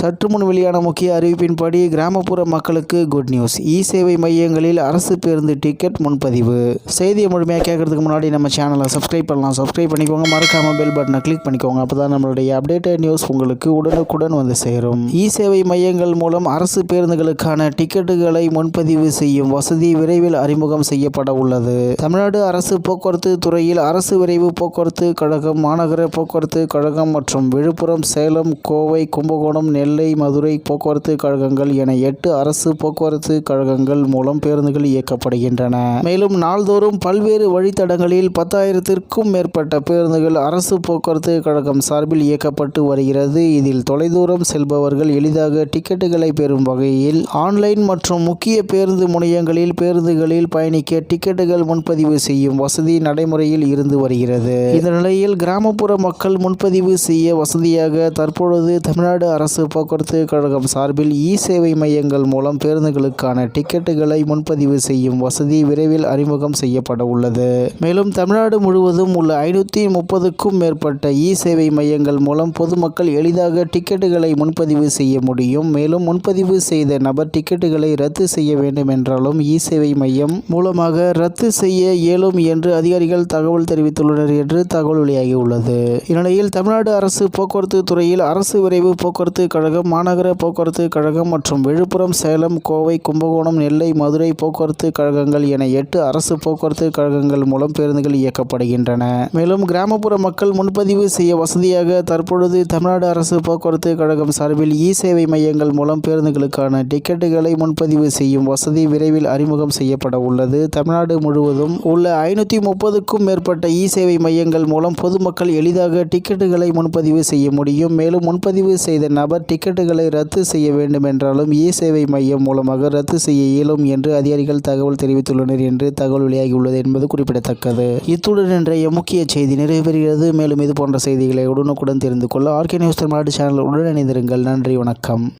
சற்று முன் வெளியான முக்கிய அறிவிப்பின்படி கிராமப்புற மக்களுக்கு குட் நியூஸ் இ சேவை மையங்களில் அரசு பேருந்து டிக்கெட் முன்பதிவு. செய்தியை முழுமையாக கேட்கறதுக்கு முன்னாடி நம்ம சேனலை சப்ஸ்கிரைப் பண்ணலாம். சப்ஸ்கிரைப் பண்ணிக்கோங்க. மறக்காம பெல் பட்டனை கிளிக் பண்ணிக்கோங்க. அப்போ தான் நம்மளுடைய அப்டேட்டட் நியூஸ் உங்களுக்கு உடனுக்குடன் வந்து சேரும். இ சேவை மையங்கள் மூலம் அரசு பேருந்துகளுக்கான டிக்கெட்டுகளை முன்பதிவு செய்யும் வசதி விரைவில் அறிமுகம் செய்யப்பட உள்ளது. தமிழ்நாடு அரசு போக்குவரத்து துறையில் அரசு விரைவு போக்குவரத்து கழகம் மாநகர போக்குவரத்து கழகம் மற்றும் விழுப்புரம் சேலம் கோவை கும்பகோணம் நெல் நெல்லை மதுரை போக்குவரத்து கழகங்கள் என எட்டு அரசு போக்குவரத்து கழகங்கள் மூலம் பேருந்துகள் இயக்கப்படுகின்றன. மேலும் நாள்தோறும் பல்வேறு வழித்தடங்களில் பத்தாயிரத்திற்கும் மேற்பட்ட பேருந்துகள் அரசு போக்குவரத்து கழகம் சார்பில் இயக்கப்பட்டு வருகிறது. இதில் தொலைதூரம் செல்பவர்கள் எளிதாக டிக்கெட்டுகளை பெறும் வகையில் ஆன்லைன் மற்றும் முக்கிய பேருந்து முனையங்களில் பேருந்துகளில் பயணிக்க டிக்கெட்டுகள் முன்பதிவு செய்யும் வசதி நடைமுறையில் இருந்து வருகிறது. இந்த நிலையில் கிராமப்புற மக்கள் முன்பதிவு செய்ய வசதியாக தற்பொழுது தமிழ்நாடு அரசு போக்குவரத்து கழகம் சார்பில் இ சேவை மையங்கள் மூலம் பேருந்துகளுக்கான டிக்கெட்டுகளை முன்பதிவு செய்யும் வசதி விரைவில் அறிமுகம் செய்யப்பட உள்ளது. மேலும் தமிழ்நாடு முழுவதும் உள்ள ஐநூற்றி முப்பதுக்கும் மேற்பட்ட இ சேவை மையங்கள் மூலம் பொதுமக்கள் எளிதாக டிக்கெட்டுகளை முன்பதிவு செய்ய முடியும். மேலும் முன்பதிவு செய்த நபர் டிக்கெட்டுகளை ரத்து செய்ய வேண்டும் என்றாலும் இ சேவை மையம் மூலமாக ரத்து செய்ய இயலும் என்று அதிகாரிகள் தகவல் தெரிவித்துள்ளனர் என்று தகவல் வெளியாகியுள்ளது. இந்நிலையில் தமிழ்நாடு அரசு போக்குவரத்து துறையில் அரசு விரைவு போக்குவரத்து கழகம் மாநகர போக்குவரத்து கழகம் மற்றும் விழுப்புரம் சேலம் கோவை கும்பகோணம் நெல்லை மதுரை போக்குவரத்து கழகங்கள் என எட்டு அரசு போக்குவரத்து கழகங்கள் மூலம் பேருந்துகள் இயக்கப்படுகின்றன. மேலும் கிராமப்புற மக்கள் முன்பதிவு செய்ய வசதியாக தற்பொழுது தமிழ்நாடு அரசு போக்குவரத்து கழகம் சார்பில் இ சேவை மையங்கள் மூலம் பேருந்துகளுக்கான டிக்கெட்டுகளை முன்பதிவு செய்யும் வசதி விரைவில் அறிமுகம் செய்யப்பட உள்ளது. தமிழ்நாடு முழுவதும் உள்ள ஐநூற்றி முப்பதுக்கும் மேற்பட்ட இ சேவை மையங்கள் மூலம் பொதுமக்கள் எளிதாக டிக்கெட்டுகளை முன்பதிவு செய்ய முடியும். மேலும் முன்பதிவு செய்த நபர் டிக்கெட்டுகளை ரத்து செய்ய வேண்டும் என்றாலும் இ சேவை மையம் மூலமாக ரத்து செய்ய இயலும் என்று அதிகாரிகள் தகவல் தெரிவித்துள்ளனர் என்று தகவல் வெளியாகியுள்ளது என்பது குறிப்பிடத்தக்கது. இத்துடன் இன்றைய முக்கிய செய்தி நிறைவேறுகிறது மேலும் இது போன்ற செய்திகளை உடனுக்குடன் தெரிந்து கொள்ள ஆர்கே நியூஸ் தமிழ்நாடு சேனல் உடன் நன்றி வணக்கம்.